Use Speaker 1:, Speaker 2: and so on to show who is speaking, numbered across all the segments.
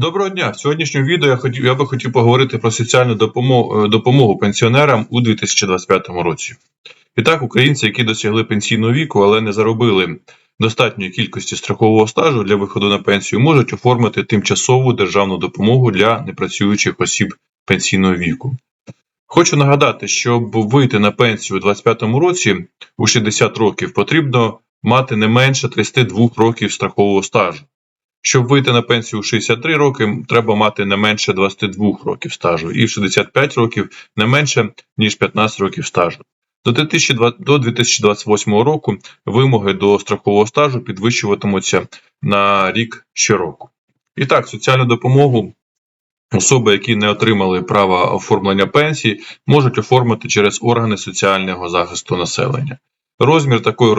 Speaker 1: Доброго дня! В сьогоднішньому відео я хотів я би хотів поговорити про соціальну допомогу, допомогу пенсіонерам у 2025 році. І так, українці, які досягли пенсійного віку, але не заробили достатньої кількості страхового стажу для виходу на пенсію, можуть оформити тимчасову державну допомогу для непрацюючих осіб пенсійного віку. Хочу нагадати, щоб вийти на пенсію у 2025 році у 60 років потрібно мати не менше 32 років страхового стажу. Щоб вийти на пенсію у 63 роки, треба мати не менше 22 років стажу, і в 65 років не менше ніж 15 років стажу. До 2020 до 2028 року вимоги до страхового стажу підвищуватимуться на рік щороку. І так, соціальну допомогу особи, які не отримали права оформлення пенсії, можуть оформити через органи соціального захисту населення. Розмір такої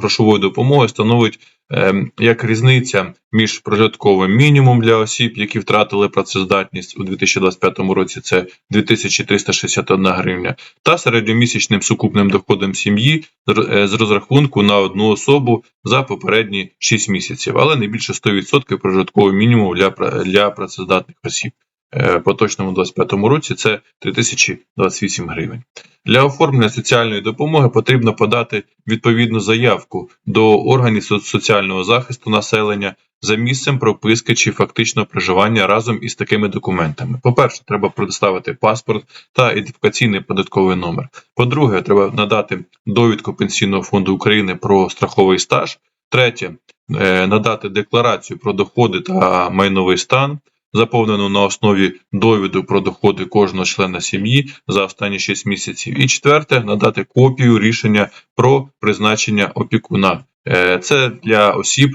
Speaker 1: грошової допомоги становить ем, як різниця між прожитковим мінімумом для осіб, які втратили працездатність у 2025 році, це 2361 гривня, та середньомісячним сукупним доходом сім'ї з е, розрахунку на одну особу за попередні 6 місяців, але не більше 100% прожиткового мінімуму для, для працездатних осіб. Е, По точному 25 році це 3028 гривень. Для оформлення соціальної допомоги потрібно подати відповідну заявку до органів соціального захисту населення за місцем прописки чи фактичного проживання разом із такими документами. По-перше, треба предоставити паспорт та ідентифікаційний податковий номер. По-друге, треба надати довідку Пенсійного фонду України про страховий стаж. Третє, е, надати декларацію про доходи та майновий стан заповнену на основі довідок про доходи кожного члена сім'ї за останні 6 місяців. І четверте, надати копію рішення про призначення опікуна. Е, Це для осіб,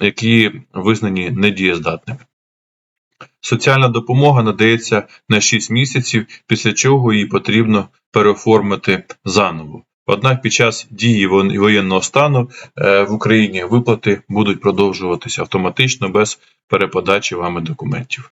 Speaker 1: які визнані недієздатними. Соціальна допомога надається на 6 місяців, після чого її потрібно переоформити заново. Однак під час дії воєнного стану е, в Україні виплати будуть продовжуватися автоматично без переподачі вами документів.